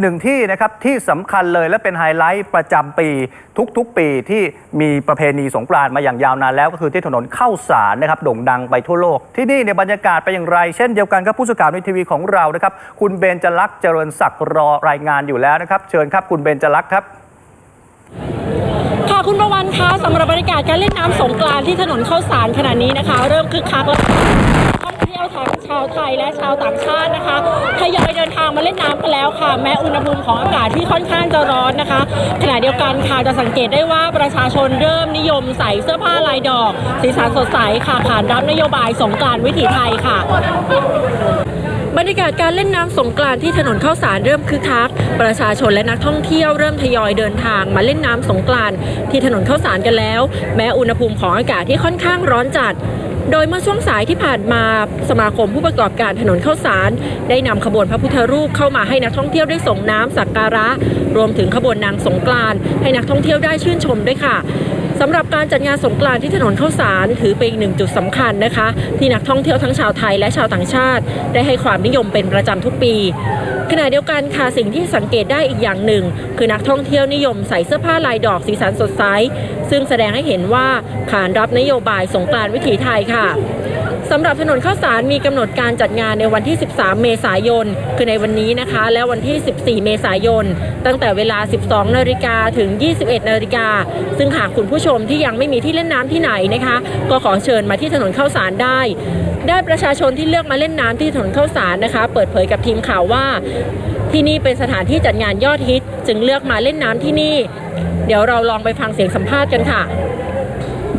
หนึ่งที่นะครับที่สำคัญเลยและเป็นไฮไลท์ประจำปีทุกๆปีที่มีประเพณีสงกรานต์มาอย่างยาวนานแล้วก็คือที่ถนนเข้าสารนะครับโด่งดังไปทั่วโลก ที่นี่เนี่ยบรรยากาศเป็นอย่างไร เช่นเดียวกันครับผู้สื่อข่าวในทีวีของเรานะครับคุณเบนจลักษ์เจริญศักดิ์รอรายงานอยู่แล้วนะครับ เชิญครับคุณเบนจลักษ์ครับ ค่ะคุณประวันคะสำหรับบรรยากาศการเล่นน้ำสงกรานที่ถนนเข้าสารขณะนี้นะคะ เริ่มคึกคักแล้วท่องเที่ยวทั้งชาวไทยและชาวต่างชาตินะคะทยอยเดินทางมาเล่นน้ำกันแล้วค่ะ แม้อุณหภูมิของอากาศที่ค่อนข้างจะร้อนนะคะ ขณะเดียวกันค่ะจะสังเกตได้ว่าประชาชนเริ่มนิยมใส่เสื้อผ้าลายดอก สีสันสดใสค่ะขานรับนโยบายสงกรานวิถีไทยค่ะ บรรยากาศการเล่นน้ำสงกรานที่ถนนข้าวสารเริ่มคึกคัก ประชาชนและนักท่องเที่ยวเริ่มทยอยเดินทางมาเล่นน้ำสงกรานที่ถนนข้าวสารกันแล้ว แม้อุณหภูมิของอากาศที่ค่อนข้างร้อนจัดโดยเมื่อช่วงสายที่ผ่านมาสมาคมผู้ประกอบการถนนเข้าสาร ได้นำขบวนพระพุทธรูปเข้ามาให้นักท่องเที่ยวได้ส่งน้ำสักการะ รวมถึงขบวนนางสงกรานให้นักท่องเที่ยวได้ชื่นชมด้วยค่ะ สำหรับการจัดงานสงกรานต์ที่ถนนข้าวสารถือเป็นอีกหนึ่งจุดสำคัญนะคะ ที่นักท่องเที่ยวทั้งชาวไทยและชาวต่างชาติ ได้ให้ความนิยมเป็นประจำทุกปี ขณะเดียวกันค่ะสิ่งที่สังเกตได้อีกอย่างหนึ่ง คือนักท่องเที่ยวนิยมใส่เสื้อผ้าลายดอกสีสันสดใสซึ่งแสดงให้เห็นว่าขานรับนโยบายสงกรานต์วิถีไทยค่ะ สำหรับถนนข้าวสารมีกำหนดการจัดงานในวันที่ 13 เมษายน คือในวันนี้นะคะ และวันที่ 14 เมษายน ตั้งแต่เวลา 12 นาฬิกาถึง 21 นาฬิกา ซึ่งหากคุณผู้ชมที่ยังไม่มีที่เล่นน้ำที่ไหนนะคะ ก็ขอเชิญมาที่ถนนข้าวสารได้ได้ประชาชนที่เลือกมาเล่นน้ำที่ถนนข้าวสารนะคะ เปิดเผยกับทีมข่าวว่า ที่นี่เป็นสถานที่จัดงานยอดฮิต จึงเลือกมาเล่นน้ำที่นี่ เดี๋ยวเราลองไปฟังเสียงสัมภาษณ์กันค่ะ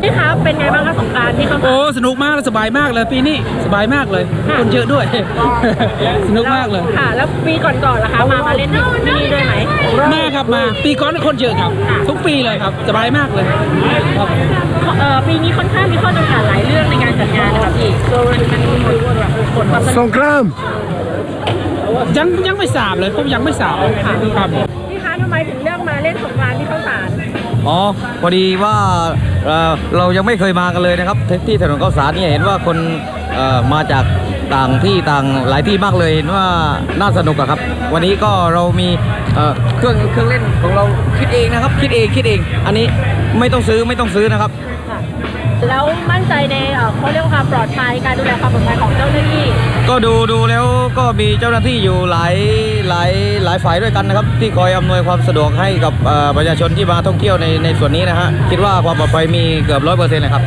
นี่คะเป็นไงบ้างคะสงกรารที่เขาโอ้สนุกมากและสบายมากเลยปีนี้สบายมากเลยค่ะคนเยอะด้วย สนุกมากเลย ค่ะ แล้วปีก่อนๆล่ะคะมามาเล่นที่นี่ด้วยไหม มาครับมาปีก่อนคนเยอะครับ ทุกปีเลยครับสบายมากเลยครับเอ่อปีนี้ค่อนข้างมีข้อจำกัดหลายเรื่องในการจัดงานนะคะพี่มันมันมีผลแบบผลความสสนุกงครามยังยังไม่สาบเลยผมยังไม่สาบครับพี่คะทำไมถึงเลือกมาเล่นสงกรานต์ที่ข้าวสาร อ๋อพอดีว่าเรายังไม่เคยมากันเลยนะครับที่ถนนข้าวสารนี่เห็นว่าคนมาจากต่างที่ต่างหลายที่มากเลยเห็นว่าน่าสนุกอะครับ วันนี้ก็เรามีเครื่องเครื่องเล่นของเราคิดเองนะครับ คิดเองคิดเอง อันนี้ไม่ต้องซื้อไม่ต้องซื้อนะครับ แล้วมั่นใจในเอ่อเขาเรียกว่าความปลอดภัยการดูแลความปลอดภัยของเจ้าหน้าที่ก็ดูดูแล้วก็มีเจ้าหน้าที่อยู่หลายหลายหลายฝ่ายด้วยกันนะครับ ที่คอยอำนวยความสะดวกให้กับเอ่อประชาชนที่มาท่องเที่ยวในในส่วนนี้นะฮะคิดว่าความปลอดภัยมีเกือบร้อยเปอร์เซ็นต์เลยครับ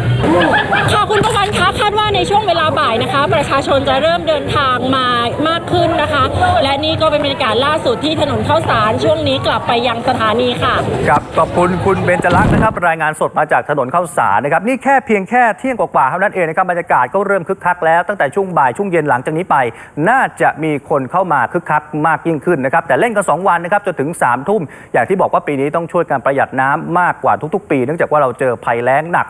ค่ะคุณประวันคะคาดว่าในช่วงเวลาบ่ายนะคะ ประชาชนจะเริ่มเดินทางมามากขึ้นนะคะ และนี่ก็เป็นบรรยากาศล่าสุดที่ถนนข้าวสารช่วงนี้กลับไปยังสถานีค่ะ ครับขอบคุณคุณเบนจลักษณ์นะครับ รายงานสดมาจากถนนข้าวสารนะครับ นี่แค่เพียงแค่เที่ยงกว่าๆเท่านั้นเองนะครับบรรยากาศก็เริ่มคึกคักแล้วตั้งแต่ช่วงบ่ายช่วงเย็นหลังจากนี้ไป น่าจะมีคนเข้ามาคึกคักมากยิ่งขึ้นนะครับแต่เล่นกัน2วันนะครับจนถึง3ามทุ่มอย่างที่บอกว่าปีนี้ต้องช่วยการประหยัดน้ำมากกว่าทุกๆ ปี เนื่องจากว่าเราเจอภัยแล้งหนัก